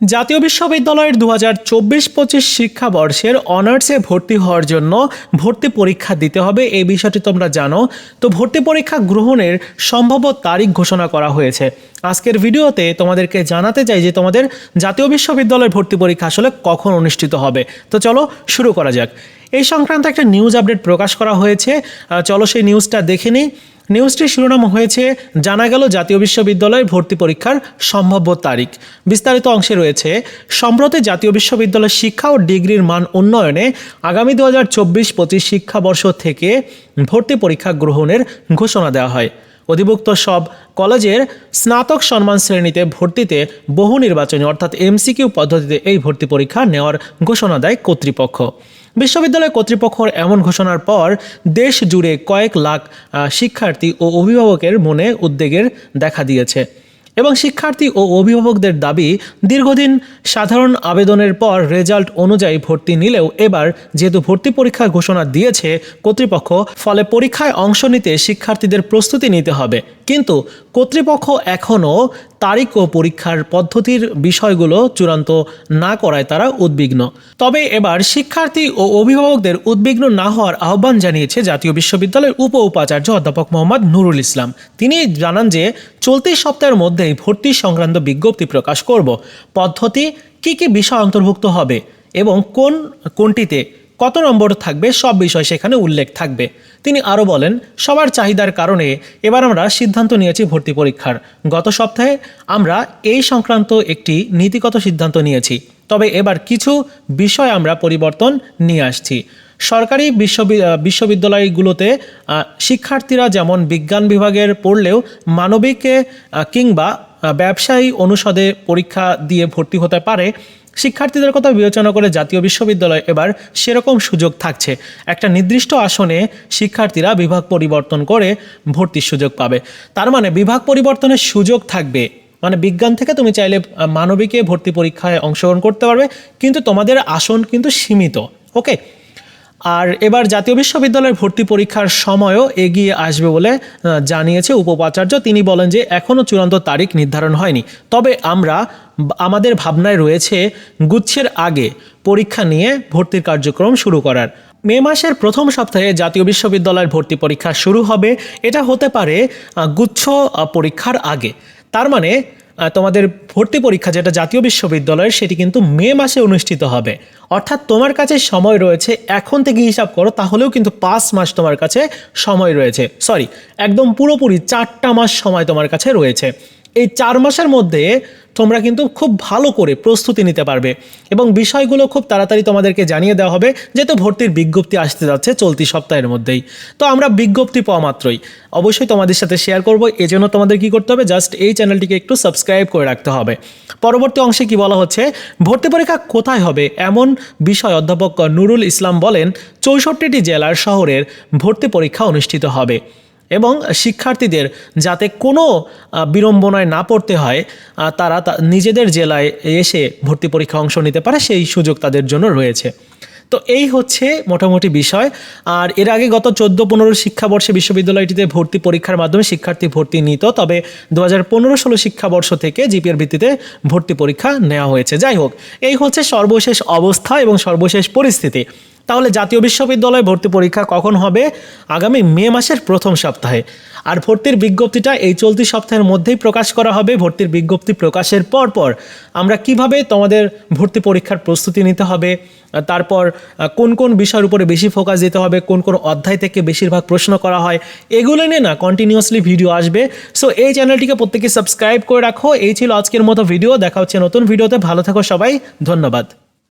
জাতীয় বিশ্ববিদ্যালয়ের দু হাজার চব্বিশ পঁচিশ শিক্ষাবর্ষের অনার্সে ভর্তি হওয়ার জন্য ভর্তি পরীক্ষা দিতে হবে, এই বিষয়টি তোমরা জানো। তো ভর্তি পরীক্ষা গ্রহণের সম্ভাব্য তারিখ ঘোষণা করা হয়েছে। আজকের ভিডিওতে তোমাদেরকে জানাতে চাই যে তোমাদের জাতীয় বিশ্ববিদ্যালয়ের ভর্তি পরীক্ষা আসলে কখন অনুষ্ঠিত হবে। তো চলো শুরু করা যাক। এই সংক্রান্ত একটা নিউজ আপডেট প্রকাশ করা হয়েছে। চলো সেই নিউজটা দেখে নিই। নিউজটির শিরোনাম হয়েছে, জানা গেল জাতীয় বিশ্ববিদ্যালয়ের ভর্তি পরীক্ষার সম্ভাব্য তারিখ। বিস্তারিত অংশে রয়েছে, সম্প্রতি জাতীয় বিশ্ববিদ্যালয় শিক্ষা ও ডিগ্রির মান উন্নয়নে আগামী দু হাজার চব্বিশ পঁচিশ শিক্ষাবর্ষ থেকে ভর্তি পরীক্ষা গ্রহণের ঘোষণা দেওয়া হয়। অধিভুক্ত সব কলেজের স্নাতক সম্মান শ্রেণীতে ভর্তিতে বহু নির্বাচনী, অর্থাৎ এমসিকিউ পদ্ধতিতে এই ভর্তি পরীক্ষা নেওয়ার ঘোষণা দেয় কর্তৃপক্ষ। বিশ্ববিদ্যালয় কর্তৃপক্ষর এমন ঘোষণার পর দেশ জুড়ে কয়েক লাখ শিক্ষার্থী ও অভিভাবকের মনে উদ্বেগের দেখা দিয়েছে। এবং শিক্ষার্থী ও অভিভাবকদের দাবি, দীর্ঘদিন সাধারণ আবেদনের পর রেজাল্ট অনুযায়ী ভর্তি নিলেও এবার যেহেতু ভর্তি পরীক্ষার ঘোষণা দিয়েছে, কর্তৃপক্ষ ফলে পরীক্ষায় অংশ নিতে শিক্ষার্থীদের প্রস্তুতি নিতে হবে। কিন্তু কর্তৃপক্ষ এখনও তারিখ ও পরীক্ষার পদ্ধতির বিষয়গুলো চূড়ান্ত না করায় তারা উদ্বিগ্ন। তবে এবার শিক্ষার্থী ও অভিভাবকদের উদ্বিগ্ন না হওয়ার আহ্বান জানিয়েছে জাতীয় বিশ্ববিদ্যালয়ের উপ উপাচার্য অধ্যাপক মোহাম্মদ নুরুল ইসলাম। তিনি জানান যে, চলতি সপ্তাহের মধ্যেই ভর্তি সংক্রান্ত বিজ্ঞপ্তি প্রকাশ করব। পদ্ধতি, কি কি বিষয় অন্তর্ভুক্ত হবে এবং কোন, কোনটিতে কত নম্বর থাকবে সব বিষয় সেখানে উল্লেখ থাকবে। তিনি আরও বলেন, সবার চাহিদার কারণে এবার আমরা সিদ্ধান্ত নিয়েছি ভর্তি পরীক্ষার। গত সপ্তাহে আমরা এই সংক্রান্ত একটি নীতিগত সিদ্ধান্ত নিয়েছি, তবে এবার কিছু বিষয় আমরা পরিবর্তন নিয়ে আসছি। সরকারি বিশ্ববি- বিশ্ববিদ্যালয়গুলোতে শিক্ষার্থীরা যেমন বিজ্ঞান বিভাগের পড়লেও মানবিকে কিংবা ব্যবসায়ী অনুষদে পরীক্ষা দিয়ে ভর্তি হতে পারে। শিক্ষার্থীদের কথা বিবেচনা করে জাতীয় বিশ্ববিদ্যালয় এবার সেরকম সুযোগ থাকছে। একটা নির্দিষ্ট আসনে শিক্ষার্থীরা বিভাগ পরিবর্তন করে ভর্তির সুযোগ পাবে। তার মানে বিভাগ পরিবর্তনের সুযোগ থাকবে। মানে বিজ্ঞান থেকে তুমি চাইলে মানবিকে ভর্তি পরীক্ষায় অংশগ্রহণ করতে পারবে, কিন্তু তোমাদের আসন কিন্তু সীমিত। ওকে আর এবার জাতীয় বিশ্ববিদ্যালয়ের ভর্তি পরীক্ষার সময়ও এগিয়ে আসবে বলে জানিয়েছে উপপাচার্য তিনি বলেন যে এখনও চূড়ান্ত তারিখ নির্ধারণ হয়নি। তবে আমরা আমাদের ভাবনায় রয়েছে গুচ্ছের আগে পরীক্ষা নিয়ে ভর্তির কার্যক্রম শুরু করার। মে মাসের প্রথম সপ্তাহে জাতীয় বিশ্ববিদ্যালয়ের ভর্তি পরীক্ষা শুরু হবে। এটা হতে পারে গুচ্ছ পরীক্ষার আগে। তার মানে তোমাদের ভর্তি পরীক্ষা যেটা জাতীয় বিশ্ববিদ্যালয়ের, সেটি কিন্তু মে মাসে অনুষ্ঠিত হবে। অর্থাৎ তোমার কাছে সময় রয়েছে, এখন থেকে হিসাব করো, তাহলেও কিন্তু পাঁচ মাস তোমার কাছে সময় রয়েছে। সরি একদম পুরোপুরি চারটা মাস সময় তোমার কাছে রয়েছে। এই চার মাসের মধ্যে তোমরা কিন্তু খুব ভালো করে প্রস্তুতি নিতে পারবে এবং বিষয়গুলো খুব তাড়াতাড়ি তোমাদেরকে জানিয়ে দেওয়া হবে, যেহেতু ভর্তির বিজ্ঞপ্তি আসতে যাচ্ছে চলতি সপ্তাহের মধ্যেই। তো আমরা বিজ্ঞপ্তি পাওয়া মাত্রই। অবশ্যই তোমাদের সাথে শেয়ার করব, এজন্য তোমাদের কি করতে হবে জাস্ট এই চ্যানেলটিকে একটু সাবস্ক্রাইব করে রাখতে হবে। পরবর্তী অংশে কি বলা হচ্ছে, ভর্তি পরীক্ষা কোথায় হবে এমন বিষয় অধ্যাপক নুরুল ইসলাম বলেন, চৌষট্টিটি জেলার শহরের ভর্তি পরীক্ষা অনুষ্ঠিত হবে। এবং শিক্ষার্থীদের যাতে কোনো বিড়ম্বনায় না পড়তে হয় তারা নিজেদের জেলায় এসে ভর্তি পরীক্ষা অংশ নিতে পারে, সেই সুযোগ তাদের জন্য রয়েছে। তো এই হচ্ছে মোটামুটি বিষয়। আর এর আগে গত চোদ্দ পনেরো শিক্ষাবর্ষে বিশ্ববিদ্যালয়টিতে ভর্তি পরীক্ষার মাধ্যমে শিক্ষার্থী ভর্তি নিত, তবে দু হাজার পনেরো ষোলো শিক্ষাবর্ষ থেকে জিপিএর ভিত্তিতে ভর্তি পরীক্ষা নেওয়া হয়েছে। যাই হোক, এই হচ্ছে সর্বশেষ অবস্থা এবং সর্বশেষ পরিস্থিতি। তাহলে জাতীয় বিশ্ববিদ্যালয়ে ভর্তি পরীক্ষা কখন হবে? আগামী মে মাসের প্রথম সপ্তাহে। আর ভর্তির বিজ্ঞপ্তিটা এই চলতি সপ্তাহের মধ্যেই প্রকাশ করা হবে। ভর্তির বিজ্ঞপ্তি প্রকাশের পর পর আমরা কীভাবে তোমাদের ভর্তি পরীক্ষার প্রস্তুতি নিতে হবে, তারপর কোন কোন বিষয়ের উপরে বেশি ফোকাস দিতে হবে, কোন কোন অধ্যায় থেকে বেশিরভাগ প্রশ্ন করা হয়, এগুলো নিয়ে না কন্টিনিউয়াসলি ভিডিও আসবে। সো এই চ্যানেলটিকে প্রত্যেকে সাবস্ক্রাইব করে রাখো। এই ছিল আজকের মতো ভিডিও দেখা হচ্ছে নতুন ভিডিওতে ভালো থাকো সবাই। ধন্যবাদ।